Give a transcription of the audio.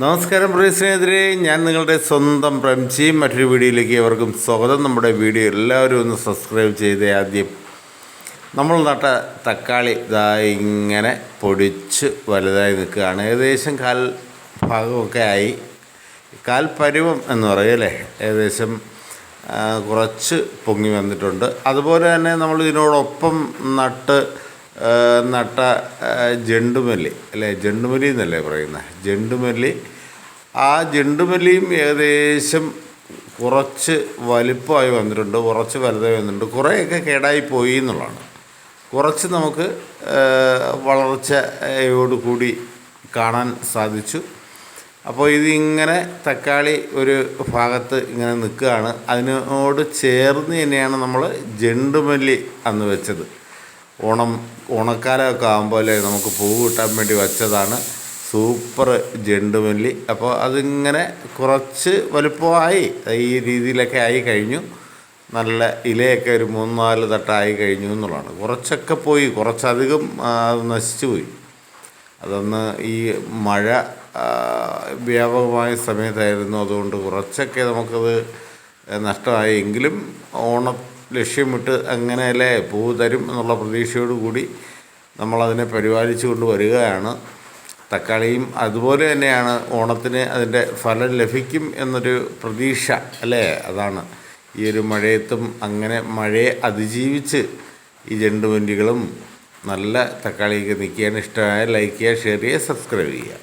നമസ്കാരം പ്രിയ സ്നേഹിതരെ ഞാൻ നിങ്ങളുടെ സ്വന്തം പ്രംശിയും മറ്റൊരു വീഡിയോയിലേക്ക് എവർക്കും സ്വാഗതം. നമ്മുടെ വീഡിയോ എല്ലാവരും ഒന്ന് സബ്സ്ക്രൈബ് ചെയ്ത് ആദ്യം. നമ്മൾ നട്ട തക്കാളി ഇതാ ഇങ്ങനെ പൊടിച്ച് വലുതായി നിൽക്കുകയാണ്. ഏകദേശം കാൽ ഭാഗമൊക്കെ ആയി. കാൽപരിവം എന്ന് പറയും അല്ലേ? ഏകദേശം കുറച്ച് പൊങ്ങി വന്നിട്ടുണ്ട്. അതുപോലെ തന്നെ നമ്മൾ ഇതിനോടൊപ്പം നട്ട് നട്ട ജെണ്ടുമല്ലി അല്ലേ? ജണ്ടുമല്ലി എന്നല്ലേ പറയുന്നത് ജണ്ടുമല്ലി. ആ ജണ്ടുമല്ലിയും ഏകദേശം കുറച്ച് വലിപ്പമായി വന്നിട്ടുണ്ട് കുറച്ച് വലുതായി വന്നിട്ടുണ്ട്. കുറേയൊക്കെ കേടായി പോയി എന്നുള്ളതാണ്. കുറച്ച് നമുക്ക് വളർച്ചയോടുകൂടി വളർച്ചയോട് കൂടി കാണാൻ സാധിച്ചു. അപ്പോൾ ഇതിങ്ങനെ തക്കാളി ഒരു ഭാഗത്ത് ഇങ്ങനെ നിൽക്കുകയാണ്. അതിനോട് ചേർന്ന് തന്നെയാണ് നമ്മൾ ജണ്ടുമല്ലി അന്ന് വെച്ചത്. ഓണം ഓണക്കാലമൊക്കെ ആകുമ്പോൾ നമുക്ക് പൂവ് കിട്ടാൻ വേണ്ടി വച്ചതാണ്. സൂപ്പർ ജെണ്ടുമല്ലി. അപ്പോൾ അതിങ്ങനെ കുറച്ച് വലുപ്പമായി ഈ രീതിയിലൊക്കെ ആയി കഴിഞ്ഞു. നല്ല ഇലയൊക്കെ ഒരു മൂന്ന് നാല് തട്ടായി കഴിഞ്ഞു എന്നുള്ളതാണ്. കുറച്ചൊക്കെ പോയി കുറച്ചധികം അത് നശിച്ചു പോയി. അതൊന്ന് ഈ മഴ വ്യാപകമായ സമയത്തായിരുന്നു. അതുകൊണ്ട് കുറച്ചൊക്കെ നമുക്കത് നഷ്ടമായി. എങ്കിലും ഓണം ലക്ഷ്യമിട്ട് അങ്ങനെയല്ലേ പൂ തരും എന്നുള്ള പ്രതീക്ഷയോടുകൂടി നമ്മളതിനെ പരിപാലിച്ചു കൊണ്ട് വരികയാണ്. തക്കാളിയും അതുപോലെ തന്നെയാണ് ഓണത്തിന് അതിന്റെ ഫലം ലഭിക്കും എന്നൊരു പ്രതീക്ഷ അല്ലേ? അതാണ്. ഈ ഒരു മഴയത്തും അങ്ങനെ മഴയെ അതിജീവിച്ച് ഈ ജണ്ടുവണ്ടികളും നല്ല തക്കാളിയൊക്കെ നിൽക്കുകയാണ് ഇഷ്ടമായ ലൈക്ക് ചെയ്യുക ഷെയർ ചെയ്യുക സബ്സ്ക്രൈബ് ചെയ്യുക.